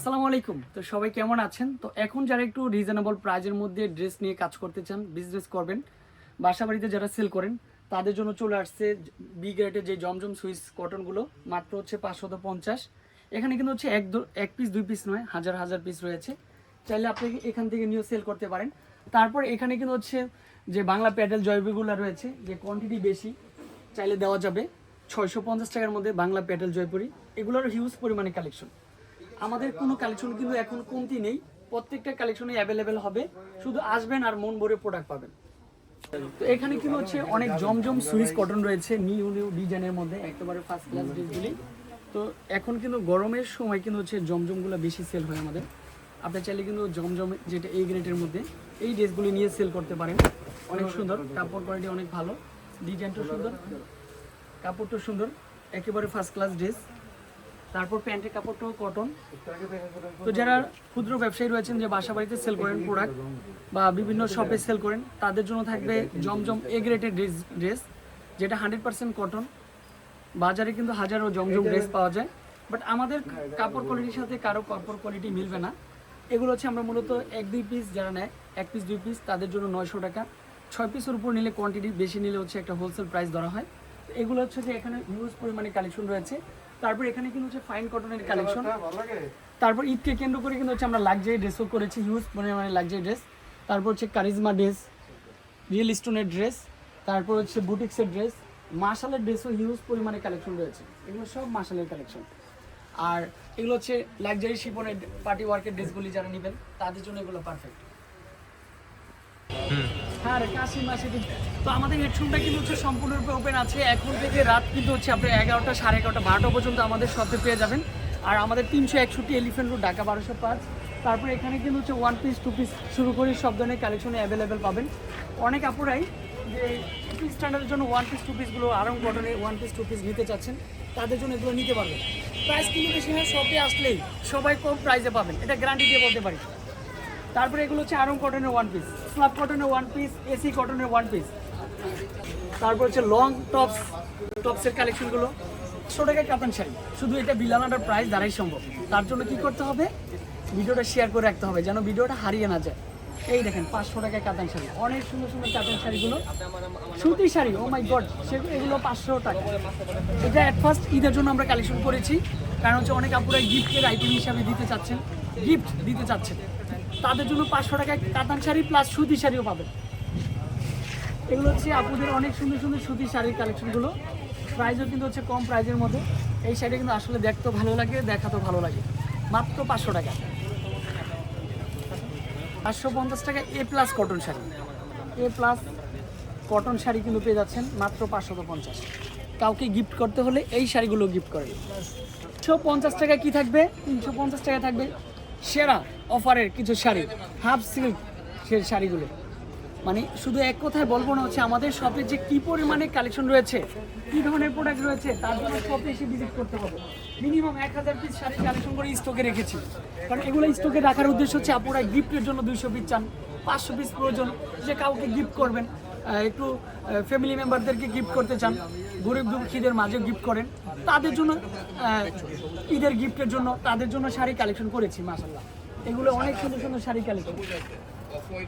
আসসালামু আলাইকুম। তো সবাই কেমন আছেন? তো এখন যারা একটু রিজনেবল প্রাইজের মধ্যে ড্রেস নিয়ে কাজ করতে চান বিজনেস করবেন বাসা বাড়িতে যারা সেল করেন, তাদের জন্য চলে আসছে বি গ্রেডের যে জমজম সুইস কটনগুলো মাত্র হচ্ছে পাঁচশত পঞ্চাশ। এখানে কিন্তু হচ্ছে এক এক পিস দুই পিস নয়, হাজার হাজার পিস রয়েছে। চাইলে আপনি এখান থেকে নিয়েও সেল করতে পারেন। তারপর এখানে কিন্তু হচ্ছে যে বাংলা প্যাডেল জয়পুরগুলো রয়েছে, যে কোয়ান্টিটি বেশি, চাইলে দেওয়া যাবে। ছয়শো পঞ্চাশ টাকার মধ্যে বাংলা প্যাডেল জয়পুরি, এগুলোর হিউজ পরিমাণে কালেকশন আমাদের কোনো কালেকশন কিন্তু এখন কমতি নেই। প্রত্যেকটা কালেকশনই অ্যাভেলেবেল হবে। শুধু আসবেন আর মন ভরে প্রোডাক্ট পাবেন। তো এখানে কিন্তু হচ্ছে অনেক জমজম সুইস কটন রয়েছে নিউ নিউ ডিজাইনের মধ্যে, একেবারে ফার্স্ট ক্লাস ড্রেসগুলি তো এখন কিন্তু গরমের সময় কিন্তু হচ্ছে জমজমগুলো বেশি সেল হয় আমাদের। আপনি চাইলে কিন্তু জমজম যেটা এই গ্রেটের মধ্যে, এই ড্রেসগুলি নিয়ে সেল করতে পারেন। অনেক সুন্দর, কাপড় কোয়ালিটি অনেক ভালো ডিজাইনটা সুন্দর কাপড়টা সুন্দর, একেবারে ফার্স্ট ক্লাস ড্রেস তারপর প্যান্টের কাপড়টাও কটন তো যারা ক্ষুদ্র ব্যবসায়ী রয়েছেন যে বাসা বাড়িতে সেল করেন প্রোডাক্ট বা বিভিন্ন শপে সেল করেন তাদের জন্য থাকবে জমজম এ গ্রেটের ড্রেস ড্রেস যেটা হান্ড্রেড পার্সেন্ট কটন বাজারে কিন্তু হাজারো জমজম ড্রেস পাওয়া যায়। বাট আমাদের কাপড় কোয়ালিটির সাথে কারও কাপড় কোয়ালিটি মিলবে না। এগুলো হচ্ছে আমরা মূলত এক দুই পিস যারা নেয় এক পিস দুই পিস তাদের জন্য নয়শো টাকা। ছয় পিসের উপর নিলে কোয়ান্টিটি বেশি নিলে হচ্ছে একটা হোলসেল প্রাইস ধরা হয়। এগুলো হচ্ছে যে এখানে হিউজ পরিমাণে কালেকশন রয়েছে। তারপর এখানে কিন্তু হচ্ছে ফাইন কটনের কালেকশন তারপর ঈদকে কেন্দ্র করে কিন্তু হচ্ছে আমরা লাক্সারি ড্রেসও করেছি হিউজ পরিমাণে লাক্সারি ড্রেস তারপর হচ্ছে কারিজমা ড্রেস রিয়েল স্টোনের ড্রেস তারপর হচ্ছে বুটিক্সের ড্রেস মার্শালের ড্রেসও হিউজ পরিমাণে কালেকশন রয়েছে। এগুলো সব মার্শালের কালেকশন আর এগুলো হচ্ছে লাক্সারি শিপনের পার্টি ওয়ার্কের ড্রেসগুলি যারা নেবেন তাদের জন্য এগুলো পারফেক্ট হ্যাঁ রে, কাশি মাসি তো আমাদের হেডফোনটা কিন্তু হচ্ছে সম্পূর্ণরূপে ওপেন আছে। এখন থেকে রাত কিন্তু হচ্ছে আপনি এগারোটা সাড়ে এগারোটা বারোটা পর্যন্ত আমাদের শপে পেয়ে যাবেন। আর আমাদের তিনশো একষট্টি এলিফেন্ট রোড ঢাকা বারোশো পাঁচ। তারপরে এখানে কিন্তু হচ্ছে ওয়ান পিস টু পিস শুরু করে সব ধরনের কালেকশনে অ্যাভেলেবেল পাবেন। অনেক আপুরাই যে পিস স্ট্যান্ডার্ডের জন্য ওয়ান পিস টু পিসগুলো আরং কটনের ওয়ান পিস টু পিস নিতে চাচ্ছেন তাদের জন্য এগুলো নিতে পারবেন। প্রাইস কিন্তু বেশি না শপে আসলেই সবাই কম প্রাইসে পাবেন। এটা গ্যারান্টি দিয়ে বলতে পারি। তারপরে এগুলো হচ্ছে আরং কটনের ওয়ান পিস স্লাব কটনের ওয়ান পিস এসি কটনের ওয়ান পিস তারপর হচ্ছে লং টপস টপসের কালেকশনগুলো একশো টাকা কাতান শাড়ি, শুধু এটা বিলানাটার প্রাইস দ্বারাই সম্ভব। তার জন্য কি করতে হবে? ভিডিওটা শেয়ার করে রাখতে হবে, যেন ভিডিওটা হারিয়ে না যায়। এই দেখেন, পাঁচশো টাকায় কাতান শাড়ি, অনেক সুন্দর সুন্দর কাতান শাড়িগুলো। সুতি শাড়ি ও মাই গড সেগুলো এগুলো পাঁচশো টাকা। এটা অ্যাট ফার্স্ট ঈদের জন্য আমরা কালেকশন করেছি, কারণ হচ্ছে অনেক আপুরা গিফটের আইটেম হিসাবে দিতে চাচ্ছেন গিফট দিতে চাচ্ছেন। তাদের জন্য পাঁচশো টাকায় কাতান শাড়ি প্লাস সুতি শাড়িও পাবেন। এগুলো হচ্ছে আপুদের অনেক সুন্দর সুন্দর সুতি শাড়ির কালেকশনগুলো প্রাইসও কিন্তু হচ্ছে কম প্রাইজের মধ্যে। এই শাড়ি কিন্তু আসলে দেখতেও ভালো লাগে দেখাতেও ভালো লাগে। মাত্র পাঁচশো টাকা। পাঁচশো পঞ্চাশ টাকা A plus cotton sari. A plus cotton sari কিন্তু পেয়ে যাচ্ছেন মাত্র পাঁচশত পঞ্চাশ। কাউকে গিফট করতে হলে এই শাড়িগুলো গিফট করে। তিনশো পঞ্চাশ টাকা কি থাকবে? তিনশো পঞ্চাশ টাকা থাকবে সেরা অফারের কিছু শাড়ি হাফ সিল্ক সে শাড়িগুলো। মানে শুধু এক কথায় বলব না হচ্ছে আমাদের শপে যে কি পরিমাণে কালেকশন রয়েছে, কি ধরনের প্রোডাক্ট রয়েছে, তার জন্য শপে এসে ভিজিট করতে হবে মিনিমাম এক হাজার পিস শাড়ি কালেকশন করে স্টকে রেখেছি। কারণ এগুলো স্টকে রাখার উদ্দেশ্য হচ্ছে আপনারা গিফটের জন্য দুইশো পিস চান, পাঁচশো পিস প্রয়োজন, যে কাউকে গিফট করবেন একটু ফ্যামিলি মেম্বারদেরকে গিফট করতে চান, গরিব দুঃখীদের মাঝে গিফট করেন তাদের জন্য ঈদের গিফটের জন্য, তাদের জন্য শাড়ি কালেকশন করেছি মাসাল্লাহ এগুলো অনেক সুন্দর সুন্দর শাড়ি কালেকশন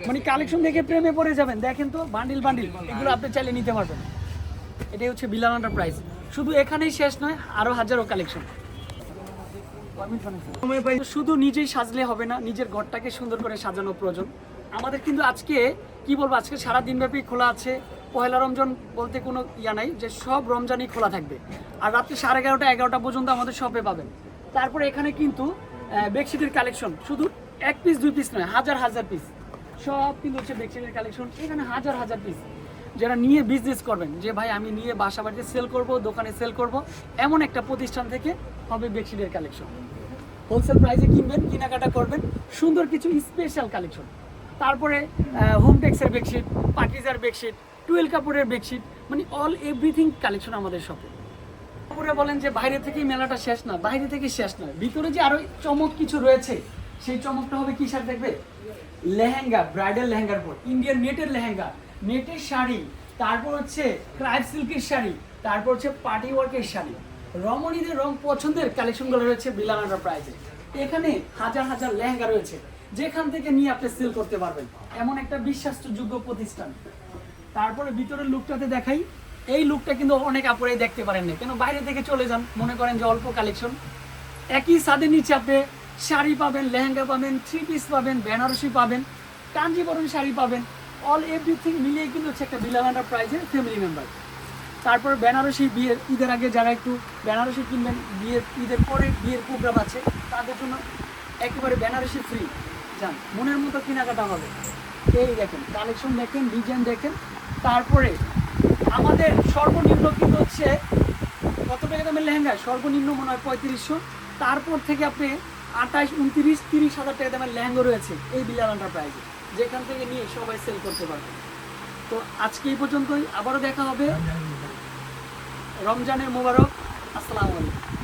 মানে কালেকশন দেখে প্রেমে পড়ে যাবেন। দেখেন তো বান্ডিল বান্ডিল এগুলো আপনি চাইলে নিতে পারবেন। এটাই হচ্ছে বিলানাটার প্রাইস শুধু এখানেই শেষ নয়, আরও হাজারো কালেকশন শুধু নিজেই সাজলে হবে না, নিজের ঘরটাকে সুন্দর করে সাজানো প্রয়োজন। আমাদের কিন্তু আজকে, কি বলব, আজকে সারা দিনব্যাপী খোলা আছে। পয়লা রমজান বলতে কোনো ইয়া নাই, যে সব রমজানই খোলা থাকবে। আর রাত্রি সাড়ে এগারোটা এগারোটা পর্যন্ত আমাদের শপে পাবেন। তারপরে এখানে কিন্তু বেডশিটের কালেকশন শুধু এক পিস দুই পিস নয়, হাজার হাজার পিস সব কিন্তু হচ্ছে বেডশিটের কালেকশন এখানে হাজার হাজার পিস যারা নিয়ে বিজনেস করবেন, যে ভাই আমি নিয়ে বাসা বাড়িতে সেল করব, দোকানে সেল করব, এমন একটা প্রতিষ্ঠান থেকে হবে বেডশিটের কালেকশন হোলসেল প্রাইসে কিনবেন, কেনাকাটা করবেন, সুন্দর কিছু স্পেশাল কালেকশন তারপরে হোম টেক্সের বেডশিট পাকিজার বেডশিট টুয়েল কাপড়ের বেডশিট মানে অল এভরিথিং কালেকশন আমাদের শপে তারপরে বলেন যে বাইরে থেকেই মেলাটা শেষ না বাইরে থেকে শেষ নয়। ভিতরে যে আরও চমক কিছু রয়েছে, সেই চমকটা হবে কি শাড়ি দেখবে? লেহেঙ্গা ব্রাইডাল লেহেঙ্গার পর ইন্ডিয়ান নেটের লেহেঙ্গা নেটের শাড়ি, তারপর হচ্ছে ক্রাইভ সিল্কের শাড়ি, তারপর হচ্ছে পার্টি ওয়ার্কের শাড়ি। রমণীদের রং পছন্দের কালেকশনগুলো রয়েছে বিলানাটা প্রাইজে এখানে হাজার হাজার লেহেঙ্গা রয়েছে, যেখান থেকে নিয়ে আপনি সেল করতে পারবেন। এমন একটা বিশ্বাসযোগ্য প্রতিষ্ঠান। তারপরে ভিতরের লুকটাতে দেখাই। এই লুকটা কিন্তু অনেক আপুরাই দেখতে পারেন না কেন বাইরে থেকে চলে যান, মনে করেন যে অল্প কালেকশন। একই ছাদের নিচে আপনি শাড়ি পাবেন, লেহেঙ্গা পাবেন থ্রি পিস পাবেন, বেনারসি পাবেন, কাঞ্জিবরম শাড়ি পাবেন। অল এভরিথিং মিলিয়ে কিন্তু হচ্ছে একটা বিলাল প্রাইজের ফ্যামিলি মেম্বার তারপর বেনারসি বিয়ের ঈদের আগে যারা একটু বেনারসি কিনবেন, বিয়ের ঈদের পরে বিয়ের প্রোগ্রাম আছে, তাদের জন্য একেবারে বেনারসি ফ্রি যান, মনের মতো কেনাকাটা হবে। এই দেখেন কালেকশন দেখেন ডিজাইন দেখেন তারপরে আমাদের সর্বনিম্ন কিন্তু হচ্ছে, কত টাকা দামের লেহেঙ্গা? সর্বনিম্ন মনে হয় পঁয়ত্রিশশো। তারপর থেকে আপনি আঠাশ, উনত্রিশ, তিরিশ হাজার টাকা দামের লেহেঙ্গা রয়েছে এই বিলাল এন্টারপ্রাইজে যেখান থেকে নিয়ে সবাই সেল করতে পারবে। তো আজকে এই পর্যন্তই। আবারও দেখা হবে। রমজানের মোবারক। আসসালামু আলাইকুম।